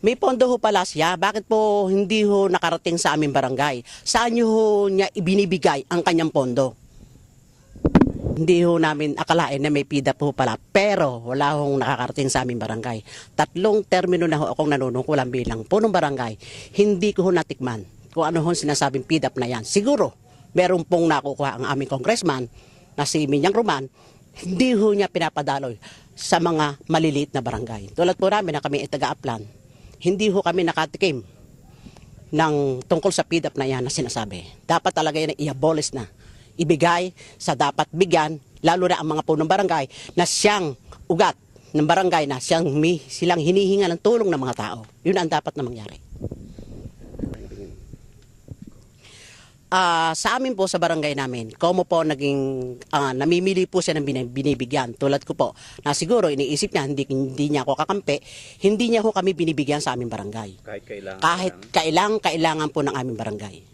May pondo ho pala siya. Bakit po hindi ho nakarating sa aming barangay? Saan niyo ho niya ibinibigay ang kanyang pondo? Hindi ho namin akalain na may PIDA po pala. Pero wala hong nakakarating sa aming barangay. Tatlong termino na ho akong nanunungkulan bilang punong barangay. Hindi ko ho natikman kung ano ho sinasabing PIDAP na yan. Siguro, meron pong nakukuha ang aming congressman na si Minyang Roman. Hindi ho niya pinapadaloy sa mga maliliit na barangay. Tulad po namin na kami ay taga-aplan. Hindi ho kami nakatikim ng tungkol sa PIDAP na yan na sinasabi. Dapat talaga yan i-abolish na. Ibigay sa dapat bigyan, lalo na ang mga punong barangay na siyang ugat ng barangay na siyang humi, silang hinihinga ng tulong ng mga tao. Yun ang dapat na mangyari. Ah, sa amin po sa barangay namin, komo po naging ah, namimili po siya ng bini- binibigyan. Tulad ko po, na siguro iniisip niya hindi hindi niya ako kakampi, hindi niya ho kami binibigyan sa aming barangay. Kahit kailangan. Kahit kailang kailangan po ng aming barangay.